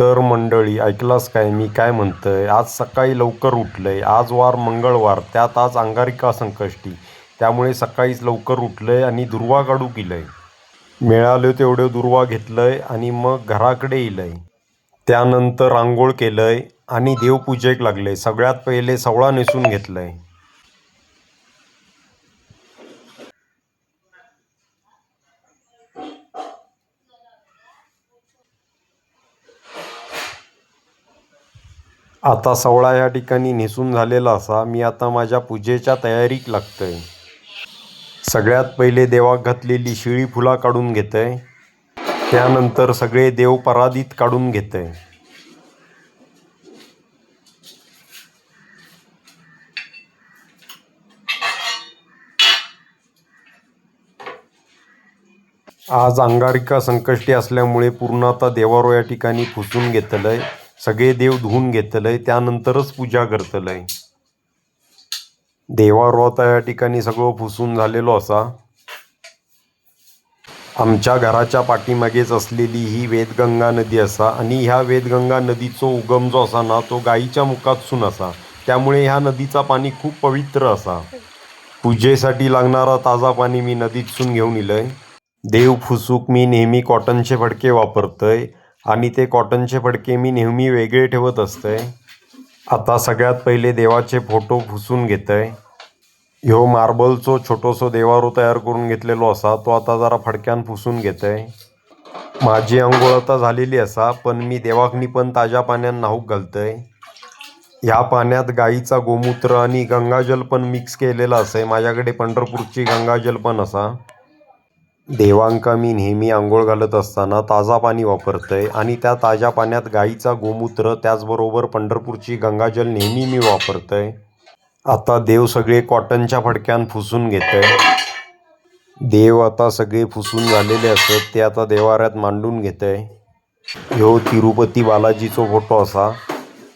तर मंडळी ऐकलास काय? मी काय म्हणतंय? आज सकाळी लवकर उठलंय. आज वार मंगळवार. त्यात आज अंगारिका संकष्टी. त्यामुळे सकाळीच लवकर उठलंय आणि दुर्वा काढू केलंय मिळालं तेवढं दुर्वा घेतलंय आणि मग घराकडे येलंय. त्यानंतर आंघोळ केलंय आणि देवपूजेक लागलंय. सगळ्यात पहिले सवळा नेसून घेतलंय. आता सवळा या ठिकाणी नेसून झालेला असा मी आता माझ्या पूजेच्या तयारीक लागतंय. सगळ्यात पहिले देवाक घातलेली शिळी फुला काढून घेतय. त्यानंतर सगळे देव पराधित काढून घेतय. आज अंगारिका संकष्टी असल्यामुळे पूर्ण आता देवारो या ठिकाणी फुजून घेतलं आहे सगळे देव धुवून घेतलंय त्यानंतरच पूजा करतलंय. देवारो या ठिकाणी सगळं पुसून झालेलो असा. आमच्या घराच्या पाठीमागेच असलेली ही वेदगंगा नदी असा आणि ह्या वेदगंगा नदीचो उगम जो असा ना तो गाईच्या मुखातसून असा. त्यामुळे ह्या नदीचा पाणी खूप पवित्र असा. पूजेसाठी लागणारा ताजा पाणी मी नदीतसून घेऊन इलंय. देव फुसूक मी नेहमी कॉटनचे फडके वापरतोय. आणि ते कॉटनचे फडके मी नेहमी वेगळे ठेवत असतंय. आता सगळ्यात पहिले देवाचे फोटो फुसून आहे ह्यो मार्बलचो छोटोसो देवारो तयार करून घेतलेलो असा तो आता जरा फडक्यान पुसून आहे माझी आंघोळ आता झालेली असा पण मी देवाकनी पण ताज्या पाण्यान न्हाऊक आहे ह्या पाण्यात गाईचा गोमूत्र आणि गंगाजल पण मिक्स केलेलं असंय माझ्याकडे पंढरपूरची गंगाजल पण असा. देवांका मी नेहमी आंघोळ घालत असताना ताजा पाणी वापरतय आणि त्या ताज्या पाण्यात गाईचा गोमूत्र त्याचबरोबर पंढरपूरची गंगाजल नेहमी मी वापरतय. आता देव सगळे कॉटनच्या फडक्यान फुसून घेतय. देव आता सगळे फुसून झालेले असत ते आता देवाऱ्यात मांडून घेतय. ह्यो तिरुपती बालाजीचो फोटो असा.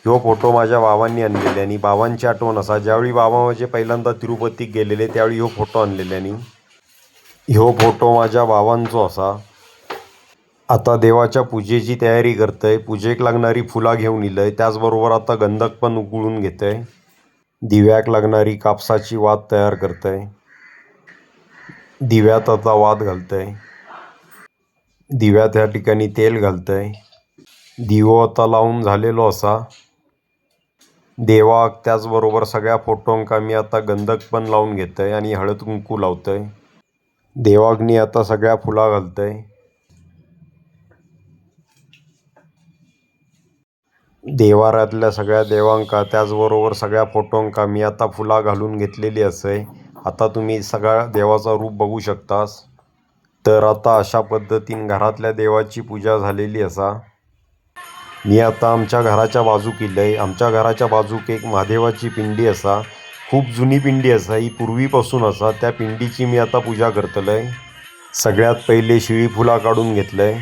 ह्यो फोटो माझ्या बाबांनी आणलेले आणि बाबांची आठवण असा ज्यावेळी बाबा माझे पहिल्यांदा तिरुपतीक गेलेले त्यावेळी ह्यो फोटो आणलेल्यानी. ह्यो फोटो माझ्या बाबांचो असा. आता देवाच्या पूजेची तयारी करतय. पूजेक लागणारी फुला घेऊन इलय. त्याचबरोबर आता गंधक पण उकळून घेतय. दिव्याक लागणारी कापसाची वात तयार करतय. दिव्यात आता वात घालतय. दिव्यात ह्या ठिकाणी तेल घालतय. दिवो आता लावून झालेलो असा. देवाक त्याचबरोबर सगळ्या फोटोंका मी आता गंधक पण लावून घेतय आणि हळद कुंकू लावतय. देवाग्नी आता सगळ्या फुला घालतंय. देवाऱ्यातल्या सगळ्या देवांका त्याचबरोबर सगळ्या फोटोंका मी आता फुला घालून घेतलेली असय. आता तुम्ही सगळ्या देवाचा रूप बघू शकतास. तर आता अशा पद्धतीन घरातल्या देवाची पूजा झालेली असा. मी आता आमच्या घराच्या बाजूक इलय. आमच्या घराच्या बाजूक एक महादेवाची पिंडी असा. खूप जुनी पिंडी असा ही पूर्वीपासून असा. त्या पिंडीची मी आता पूजा करतलय. सगळ्यात पहिले शिळी फुला काढून घेतलंय.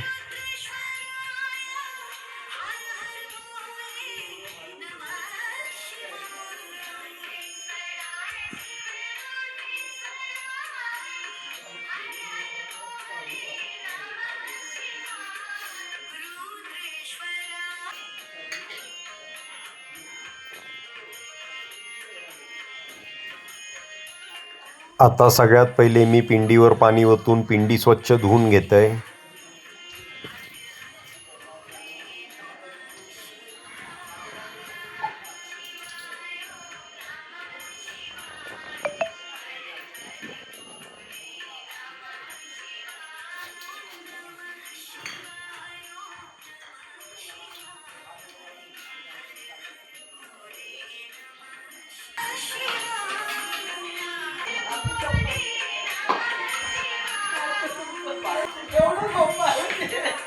आता सगळ्यात पहिले मी पिंडीवर पाणी ओतून पिंडी स्वच्छ धुवून घेतय. आहे 有了狗刨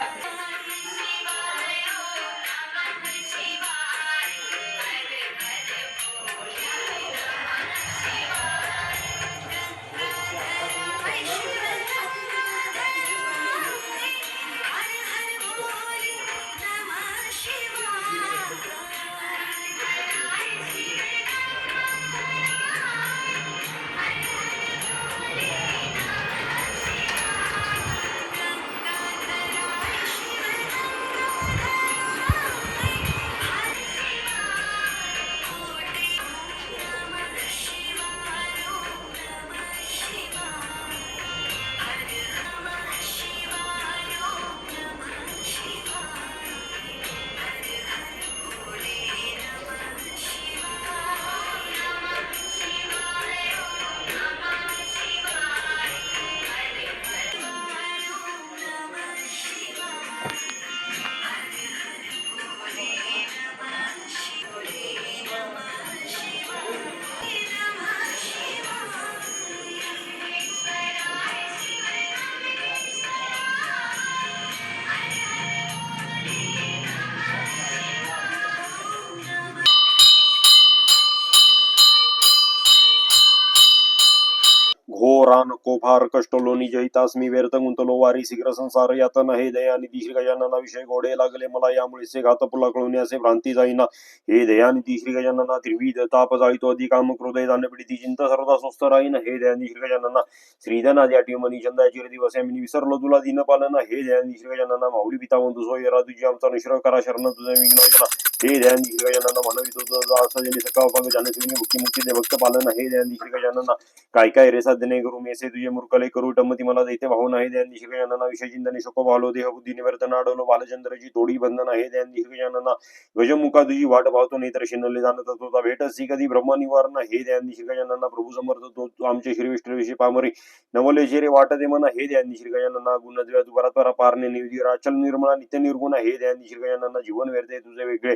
प्राण कोफार कष्ट लोणी जहितास मी व्यर्थ गुंतलो वारी शीघ्र संसार यातन हे दयानिधी श्री गजानना विषय गोडे लागले मला. यामुळे से घात पुला कळून असे भ्रांती जाईना. हे दयानिधी श्री गजानना त्रिविध ताप जाळीतो. अधिक काम हृदय दान पिढी चिंत सर्वदा स्वस्त राहीन. हे दयानिधी श्री गजानना श्रीधना द्याटी मनी चंदाची दिवस मी विसरलो तुला दिन पालन हे दयानिधी श्री गजानना माऊली पिता बंधू सोय रा तुझी आमचा निश्र करा. शरण तुझे विघ्न हे दयानिधी श्री गजानना म्हणवितो तुझा असं जनी सकाळ पाग जानशिवनी मुक्ती मुक्ती दे भक्त पालन हे दयानिधी श्री गजानना काय काय रे साधने करू मेसे तुझे मूर्खले करू टमती मला दैते भाऊ आहे दयानिधी श्री गजानना विषय चिंतने शोको भावलो देह बुद्धी निवर्तन अडवलो बालचंद्रची तोडी बंधन आहे दयानिधी श्री गजानना गजमुखा तुझी वाट पाहतो नाही तर शिनले जाणत तुझा भेटसी कधी ब्रह्मनिवारण हे दयानिधी श्री गजानना प्रभू समर्थ तो आमचे श्री विष्णू विषय पामरी. नवले शेरे वाट दे म्हणा हे दयानिधी श्री गजानना गुण द्व्या तू परा पारणे निविधी राचल निर्मळा नित्य निर्गुण हे दयानिधी श्री गजानना जीवन व्यर्थ तुझे वेगळे.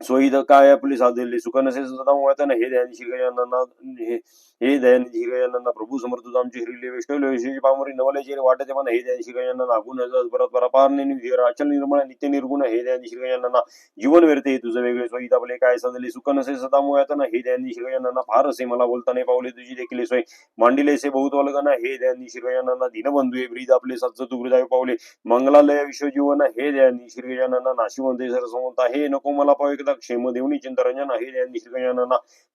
सोयीद काय आपली साधलेली सुख नसेल सदा हे दयानी श्रीगजानना हे हे दयानी श्रीगजानना प्रभू समर्थ आमची श्रीले वैष्णव विशेष पामरी नवले वाटते म्हणा हे दयानी श्रीगजानना गुण परत परापारणे अचल निर्मळ नित्य निर्गुण हे दयानी श्रीगजानना जीवन व्यर्थे तुझं वेगळे सोयीत आपले काय साधले सुख नसे सदा वळताना हे दयानी श्रीगजानना फार असे मला बोलता नाही पावले तुझी देखील सोय. मांडिले से बहुत वलगना हे दयानी श्रीगजानना दिनबंधू हे ब्रीद आपले सच्च तू हृदय पावले. मंगलालय विश्वजीवन हे दयानी श्रीगजानना नाशिवंते सरसवंता हे नको मला पाव एकदा. क्षेम देवनी चिंतरंजन हे दयानी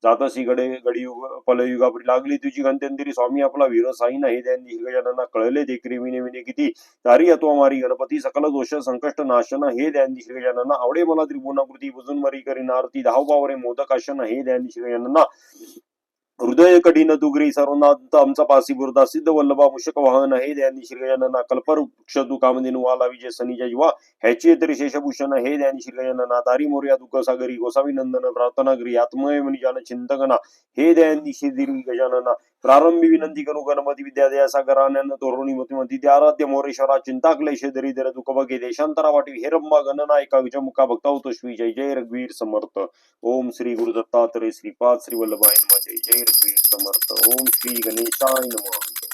जातसी गडे गडियुग पलयुगा लागली. तुझी गंत्यंतरी स्वामी आपला वीर साई नाही त्या श्रीगजानना कळले. ते क्रिमिने विने किती तारी अतो मारी गणपती सकल दोष संकष्ट नाशन हे ध्यान श्रीगजानना आवडे मला त्रिभुवनाकृती बुजून मरी करीन आरती धाव पावरे मोदक आशन हे दयानी श्रीगजानना हृदय कठीण दुगरी सर्वनाथ आमचा पासी बुरदा सिद्ध वल्लभा मुशक वाहन हे दयानी श्रीगजानना कल्पवृक्ष तू कामधेनु वाला विजय सनीच्या जीवा ह्याची तरी शेषभूषण हे दयानी श्रीगजानना तारी मोर्या दुःख सागरी गोसावी नंदन प्रार्थनागरी आत्मय मनिजान चिंतकना हे दयानी श्री गजानना प्रारंभी विनंती करू गणपती विद्या दया सागरानंद मतिमती ते आराध्य मोरेश्वरा चिंता क्लेश दरिद्र दुःख देशांतरा वाटी हे रंबा गणना एका विजमुखा भक्ता होतो श्री जय जय रघुवीर समर्थ. ओम श्री गुरुदत्तात्रय श्रीपाद श्री वल्लभाय नम जय जय रघुवीर समर्थ। ओम श्री गणेशाय नम।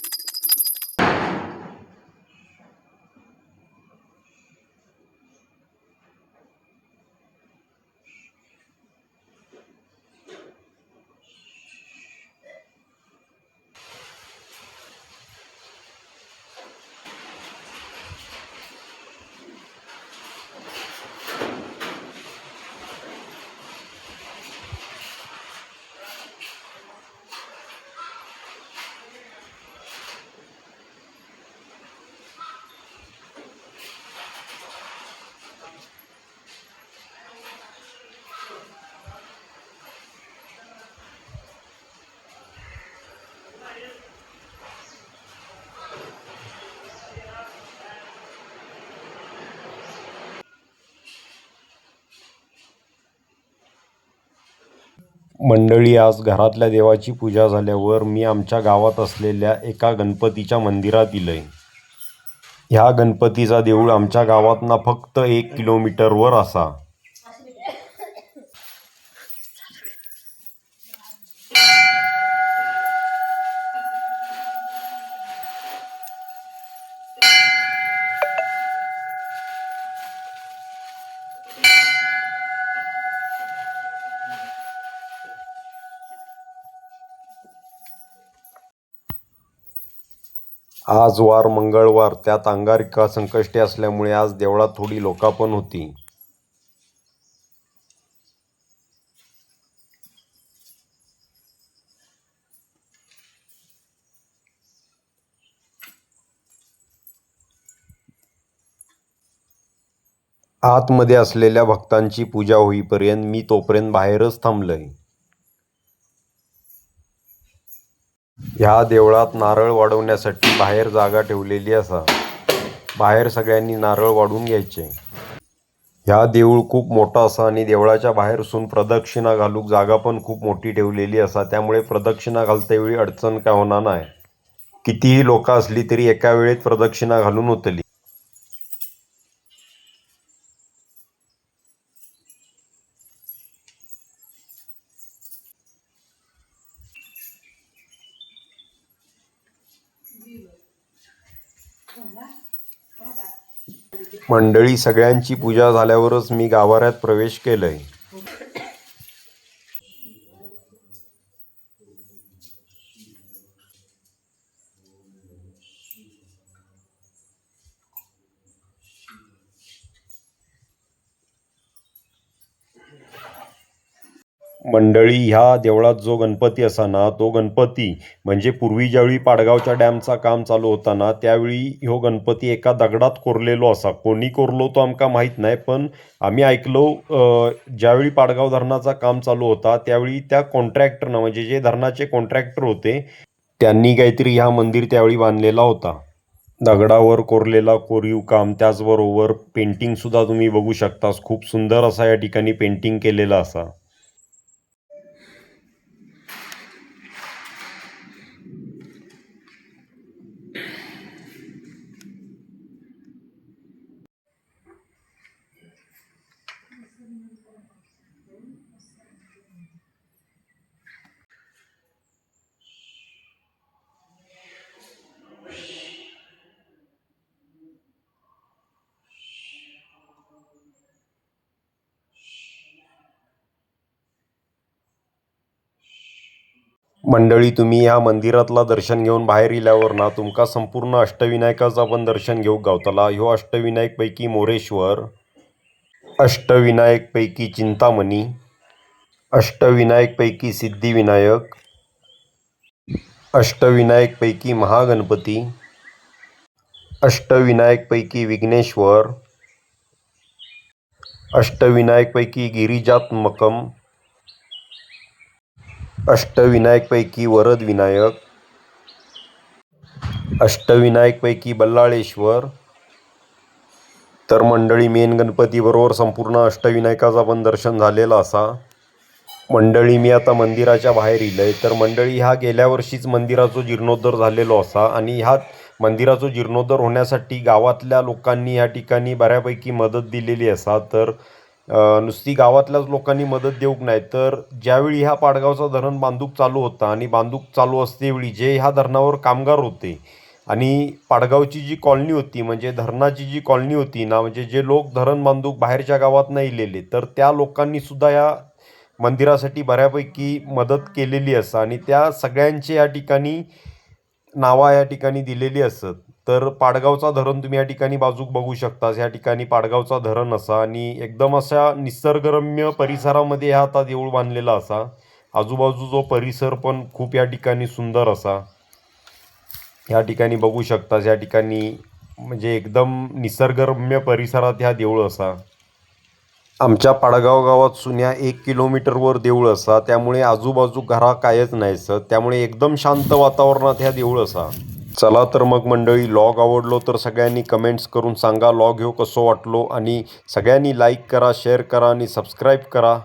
मंडळी आज घरातल्या देवाची पूजा झाल्यावर मी आमच्या गावात असलेल्या एका गणपतीच्या मंदिरात इलय. ह्या गणपतीचा देऊळ आमच्या गावातना फक्त एक किलोमीटरवर असा. आज वार मंगळवार त्यात अंगारिका संकष्टी असल्यामुळे आज देवळात थोडी लोकापण होती. आतमध्ये असलेल्या भक्तांची पूजा होईपर्यंत मी तोपर्यंत बाहेरच थांबलंय. ह्या देवळात नारळ वाढवण्यासाठी बाहेर जागा ठेवलेली असा. बाहेर सगळ्यांनी नारळ वाढून घ्यायचे. ह्या देऊळ खूप मोठा असा आणि देवळाच्या बाहेरसून प्रदक्षिणा घालूक जागा पण खूप मोठी ठेवलेली असा. त्यामुळे प्रदक्षिणा घालता वेळी अडचण काय होणार नाही. कितीही लोक असली तरी एका वेळेत प्रदक्षिणा घालून होतली मंडळी सगळ्यांची पूजा झाल्यावरच मी गाभाऱ्यात प्रवेश केलंय. मंडळी ह्या देवळात जो गणपती असा ना तो गणपती म्हणजे पूर्वी ज्यावेळी पाडगावच्या डॅमचा काम चालू होता ना त्यावेळी ह्यो गणपती एका दगडात कोरलेलो असा. कोणी कोरलो तो आमका माहीत नाही पण आम्ही ऐकलो ज्यावेळी पाडगाव धरणाचा काम चालू होता त्यावेळी त्या कॉन्ट्रॅक्टरनं म्हणजे जे धरणाचे कॉन्ट्रॅक्टर होते त्यांनी काहीतरी ह्या मंदिर त्यावेळी बांधलेला होता. दगडावर कोरलेला कोरीव काम त्याचबरोबर पेंटिंगसुद्धा तुम्ही बघू शकतास. खूप सुंदर असा या ठिकाणी पेंटिंग केलेला असा. मंडळी तुम्ही या मंदिरातला दर्शन घेऊन बाहेर गेल्यावर ना तुमका संपूर्ण अष्टविनायकाचं पण दर्शन घेऊक गावतला. ह्यो अष्टविनायकपैकी मोरेश्वर अष्टविनायकपैकी चिंतामणी अष्टविनायकपैकी सिद्धिविनायक अष्टविनायकपैकी महागणपती अष्टविनायकपैकी विघ्नेश्वर अष्टविनायकपैकी गिरिजात्मकम अष्टविनायकपैकी वरद विनायक अष्टविनायकपैकी बल्लाळेश्वर तर मंडळी मेन गणपतीबरोबर संपूर्ण अष्टविनायकाचा पण दर्शन झालेला असा. मंडळी मी आता मंदिराच्या बाहेर इलंय तर मंडळी हा गेल्या वर्षीच मंदिराचा जीर्णोद्धार झालेलो असा आणि ह्या मंदिराचं जीर्णोद्धार होण्यासाठी गावातल्या लोकांनी ह्या ठिकाणी बऱ्यापैकी मदत दिलेली असा. तर नुसती गावातल्याच लोकांनी मदत देऊक नाही तर ज्यावेळी ह्या पाडगावचा धरण बांधूक चालू होता आणि बांधूक चालू असतेवेळी जे ह्या धरणावर कामगार होते आणि पाडगावची जी कॉलनी होती म्हणजे धरणाची जी कॉलनी होती ना म्हणजे जे लोक धरण बांधूक बाहेरच्या गावात नाही इलेले तर त्या लोकांनीसुद्धा या मंदिरासाठी बऱ्यापैकी मदत केलेली असा आणि त्या सगळ्यांचे या ठिकाणी नावा या ठिकाणी दिलेली असत. तर पाडगावचा धरण तुम्ही या ठिकाणी बाजूक बघू शकता या ठिकाणी पाडगावचा धरण असा आणि एकदम अशा निसर्गरम्य परिसरामध्ये हा आता देऊळ बांधलेला असा. आजूबाजू जो परिसर पण खूप या ठिकाणी सुंदर असा. ह्या ठिकाणी बघू शकता या ठिकाणी म्हणजे एकदम निसर्गरम्य परिसरात ह्या देऊळ असा. आमच्या पाडगाव गावात सुन्या एक किलोमीटरवर देऊळ असा. त्यामुळे आजूबाजू घरा कायच नाही सर त्यामुळे एकदम शांत वातावरणात ह्या देऊळ असा. चला तर मग मंडळी लॉग आवडलो तर सगळ्यांनी कमेंट्स करून सांगा लॉग ह्यो कसो वाटलो आणि सगळ्यांनी लाईक करा शेअर करा आणि सबस्क्राईब करा.